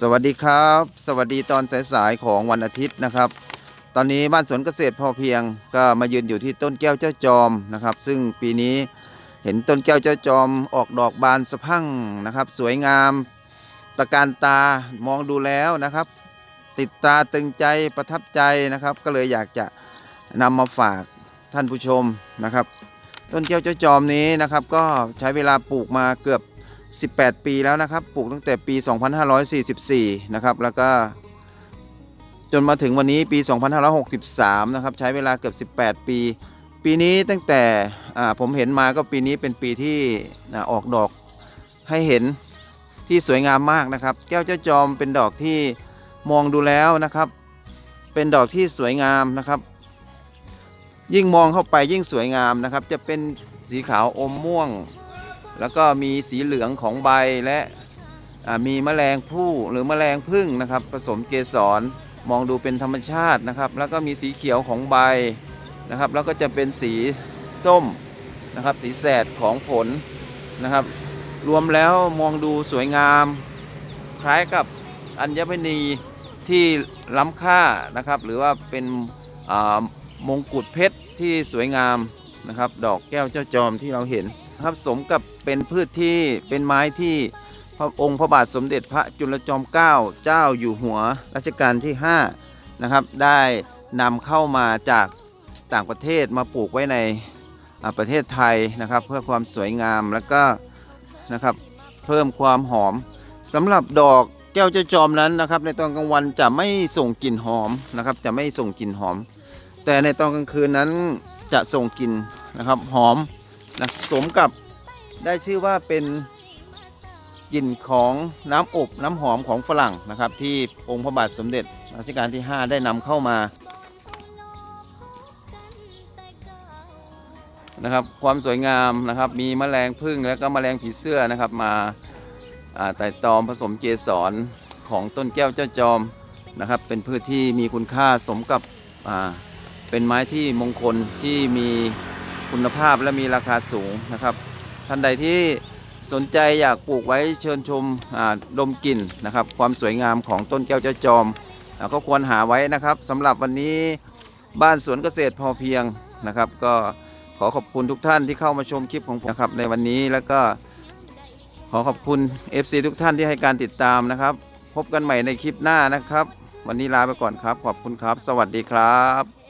สวัสดีครับ สวัสดีตอนสายๆของวันอาทิตย์นะครับ ตอนนี้บ้านสวนเกษตรพอเพียงก็มายืนอยู่ที่ต้นแก้วเจ้าจอมนะครับ ซึ่งปีนี้เห็นต้นแก้วเจ้าจอมออกดอกบานสะพั่งนะครับ สวยงามตะการตามองดูแล้วนะครับ ติดตราตึงใจประทับใจนะครับ ก็เลยอยากจะนำมาฝากท่านผู้ชมนะครับ ต้นแก้วเจ้าจอมนี้นะครับ ก็ใช้เวลาปลูกมาเกือบ 18 ปีแล้วนะครับ ปลูกตั้งแต่ปี 2544 นะครับ แล้วก็จนมาถึงวันนี้ปี 2563 นะครับ ใช้เวลาเกือบ 18 ปี ปีนี้ตั้งแต่ผมเห็นมาก็ปีนี้เป็นปีที่ออกดอกให้เห็นที่สวยงามมากนะครับ แก้วเจ้าจอมเป็นดอกที่มองดูแล้วนะครับ เป็นดอกที่สวยงามนะครับ ยิ่งมองเข้าไปยิ่งสวยงามนะครับ จะเป็นสีขาวอมม่วง แล้วก็มีสีเหลืองของใบและมีแมลงผู้หรือแมลงพึ่งนะครับ ผสมเกสรมองดูเป็นธรรมชาตินะครับ แล้วก็มีสีเขียวของใบนะครับ แล้วก็จะเป็นสีส้มนะครับ สีแสดของผลนะครับ รวมแล้วมองดูสวยงาม คล้ายกับอัญมณีที่ล้ำค่านะครับ หรือว่าเป็นมงกุฎเพชรที่สวยงามนะครับ ดอกแก้วเจ้าจอมที่เราเห็น ครับสมกับเป็นพืชที่เป็นไม้ที่พระองค์พระบาทสมเด็จพระจุลจอมเกล้าเจ้าอยู่หัวรัชกาลที่5นะครับได้นำเข้ามาจากต่างประเทศมาปลูกไว้ในประเทศไทยนะครับ เพื่อความสวยงามแล้วก็นะครับเพิ่มความหอมสำหรับดอกแก้วเจ้าจอมนั้นนะครับ ในตอนกลางวันจะไม่ส่งกลิ่นหอมนะครับ จะไม่ส่งกลิ่นหอม แต่ในตอนกลางคืนนั้นจะส่งกลิ่นนะครับหอม นะสมกับได้ชื่อว่าเป็นกลิ่นของน้ำอบน้ำหอมของฝรั่งนะครับ ที่องค์พระบาทสมเด็จรัชกาลที่ 5 ได้นำเข้ามานะครับความสวยงามนะครับมีแมลงพึ่งและก็แมลงผีเสื้อนะครับมาไต่ตอมผสมเกสรของต้นแก้วเจ้าจอมนะครับ เป็นพืชที่มีคุณค่าสมกับเป็นไม้ที่มงคลที่มี คุณภาพและมีราคาสูงนะครับ ท่านใดที่สนใจอยากปลูกไว้เชิญชมดมกลิ่นนะครับ ความสวยงามของต้นแก้วเจ้าจอมอก็ควรหาไว้นะครับสำหรับวันนี้บ้านสวนเกษตรพอเพียงนะครับ ก็ขอขอบคุณทุกท่านที่เข้ามาชมคลิปของผมนะครับในวันนี้แล้วก็ขอขอบคุณ FC ทุกท่านที่ให้การติดตามนะครับ พบกันใหม่ในคลิปหน้านะครับ วันนี้ลาไปก่อนครับ ขอบคุณครับ สวัสดีครับ